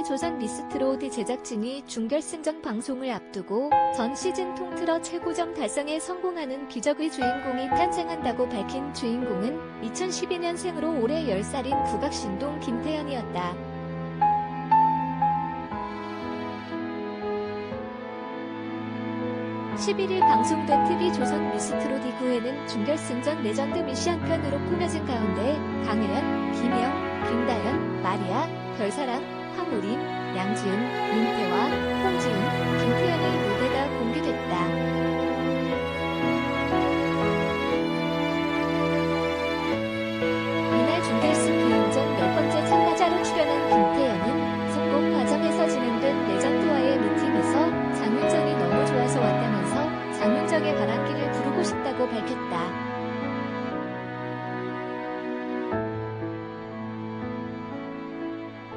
TV조선 미스트로드 제작진이 준결승전 방송을 앞두고 전 시즌 통틀어 최고점 달성에 성공하는 기적의 주인공이 탄생한다고 밝힌 주인공은 2012년생으로 올해 10살인 국악신동 김태현이었다. 11일 방송된 TV조선 미스트롯 2구에는 준결승전 레전드 미션 편으로 꾸며진 가운데 강혜연, 김영, 김다연, 마리아, 별사랑, 황우림, 양지은, 윤태와 홍지훈, 김태현의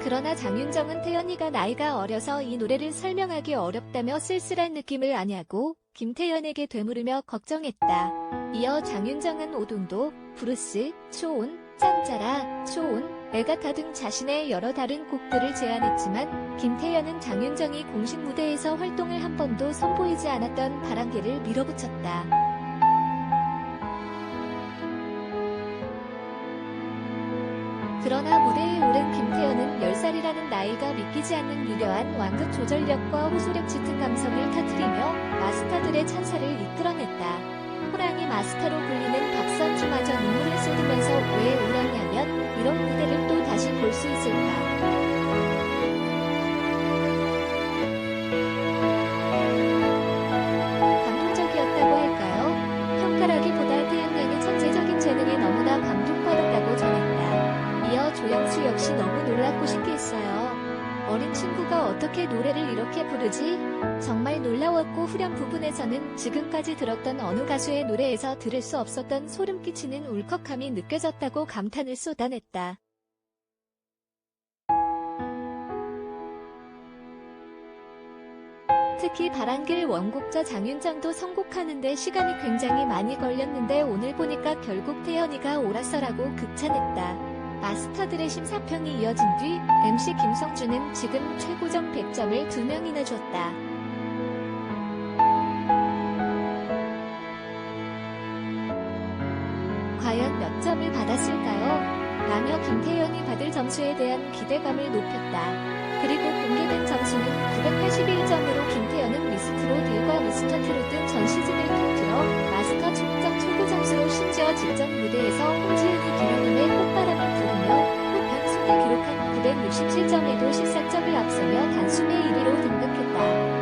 그러나 장윤정은 태연이가 나이가 어려서 이 노래를 설명하기 어렵다며 쓸쓸한 느낌을 아냐고 김태연에게 되물으며 걱정했다. 이어 장윤정은 오동도, 브루스, 초온, 짠짜라, 초온, 에가타 등 자신의 여러 다른 곡들을 제안했지만 김태연은 장윤정이 공식 무대에서 활동을 한 번도 선보이지 않았던 바람개를 밀어붙였다. 그러나 무대에 오른 김태현은 10살이라는 나이가 믿기지 않는 유려한 완급 조절력과 호소력 짙은 감성을 터뜨리며 마스터들의 찬사를 이끌어냈다. 호랑이 마스터로 불리는 박선주마저 눈물을 쏟으면서 왜 울었냐면 이런 무대를 또 다시 볼 수 있을까. 역시 너무 놀랍고 신기했어요. 어린 친구가 어떻게 노래를 이렇게 부르지? 정말 놀라웠고 후렴 부분에서는 지금까지 들었던 어느 가수의 노래에서 들을 수 없었던 소름 끼치는 울컥함이 느껴졌다고 감탄을 쏟아냈다. 특히 바람길 원곡자 장윤정도 선곡하는데 시간이 굉장히 많이 걸렸는데 오늘 보니까 결국 태연이가 옳았어라고 극찬했다. 마스터들의 심사평이 이어진 뒤 MC 김성주는 지금 최고점 100점을 2명이나 줬다. 과연 몇 점을 받았을까요? 라며 김태현이 받을 점수에 대한 기대감을 높였다. 그리고 공개된 점수는 981점으로 김태현은 미스트롯 1과 미스터 트롯 등전 시즌을 통틀어 마스터 총점 최고 점수로 심지어 직전 무대에서 홍지은이 김영임의 267점에도 실사점을 앞서며 단숨에 1위로 등극했다.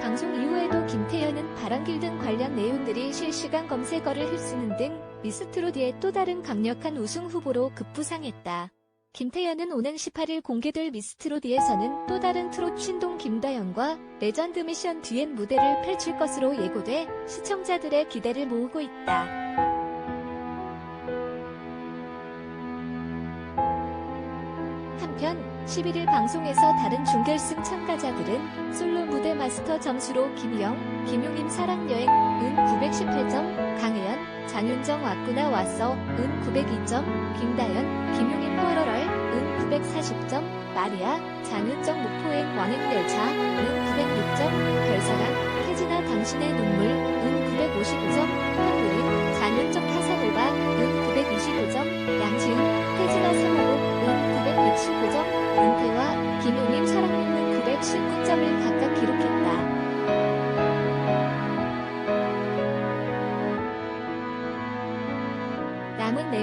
방송 이후에도 김태현은 바람길 등 관련 내용들이 실시간 검색어를 휩쓰는 등 미스트로디의 또 다른 강력한 우승 후보로 급부상했다. 김태현은 오는 18일 공개될 미스트로디에서는 또 다른 트롯 신동 김다현과 레전드 미션 뒤엔 무대를 펼칠 것으로 예고돼 시청자들의 기대를 모으고 있다. 11일 방송에서 다른 준결승 참가자들은 솔로 무대 마스터 점수로 김희영, 김용임 사랑여행, 은 918점, 강혜연, 장윤정 왔구나 왔어, 은 902점, 김다연, 김용임 뽀로럴, 은 940점, 마리아, 장윤정 목포행 완행열차,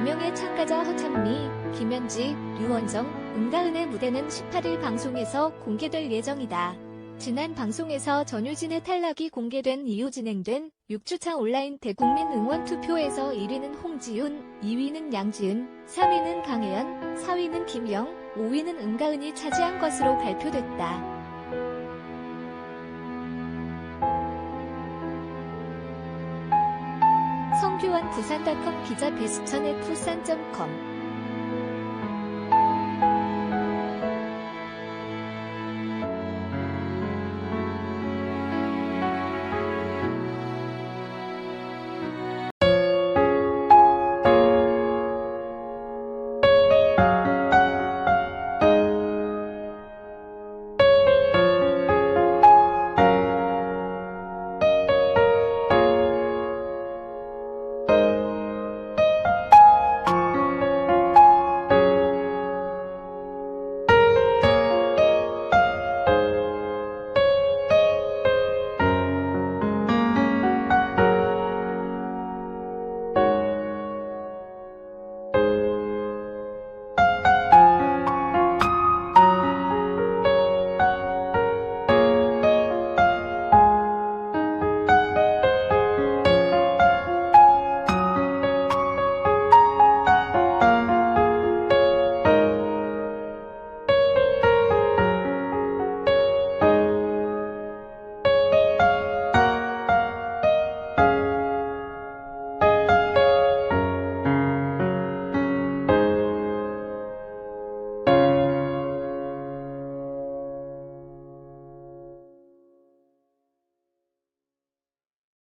4명의 참가자 허찬미, 김현지, 류원정, 은가은의 무대는 18일 방송에서 공개될 예정이다. 지난 방송에서 전유진의 탈락이 공개된 이후 진행된 6주차 온라인 대국민 응원 투표에서 1위는 홍지윤, 2위는 양지은, 3위는 강혜연, 4위는 김영, 5위는 은가은이 차지한 것으로 발표됐다. 성규환 부산닷컴 기자 배수천 의 푸산.com